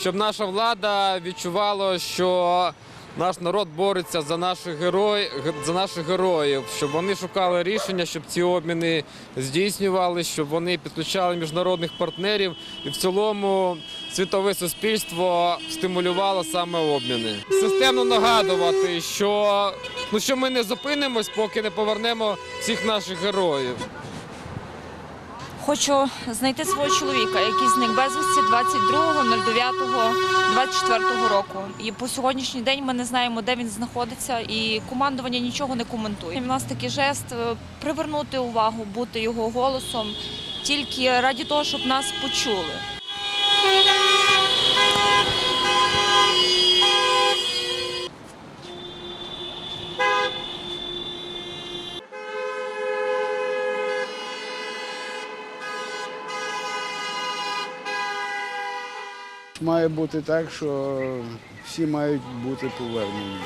щоб наша влада відчувала, що наш народ бореться за наших герой, за наших героїв, щоб вони шукали рішення, щоб ці обміни здійснювали, щоб вони підключали міжнародних партнерів і в цілому світове суспільство стимулювало саме обміни. Системно нагадувати, що, ну, що ми не зупинимось, поки не повернемо всіх наших героїв. Хочу знайти свого чоловіка, який зник безвісті 22.09.24 року. І по сьогоднішній день ми не знаємо, де він знаходиться, і командування нічого не коментує. У нас такий жест е, привернути увагу, бути його голосом тільки раді того, щоб нас почули. Має бути так, що всі мають бути повернені.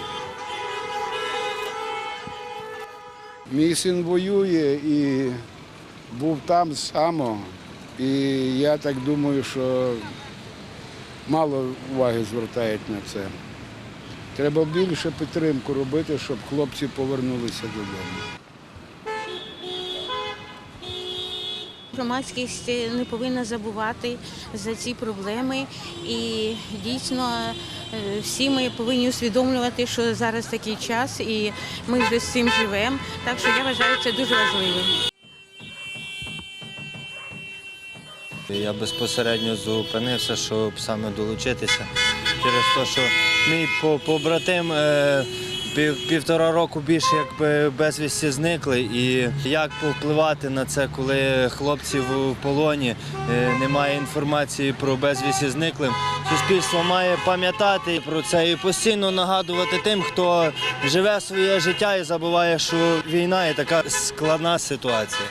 Мій син воює і був там само, і я так думаю, що мало уваги звертають на це. Треба більше підтримку робити, щоб хлопці повернулися додому. Громадськість не повинна забувати за ці проблеми, і дійсно е, всі ми повинні усвідомлювати, що зараз такий час, і ми вже з цим живемо. Так що я вважаю це дуже важливим. Я безпосередньо зупинився, щоб саме долучитися через те, що мій по- побратим е, півтора року більше якби безвісті зникли. І як повпливати на це, коли хлопці в полоні е, немає інформації про безвісті зниклим. Суспільство має пам'ятати про це і постійно нагадувати тим, хто живе своє життя і забуває, що війна є така складна ситуація.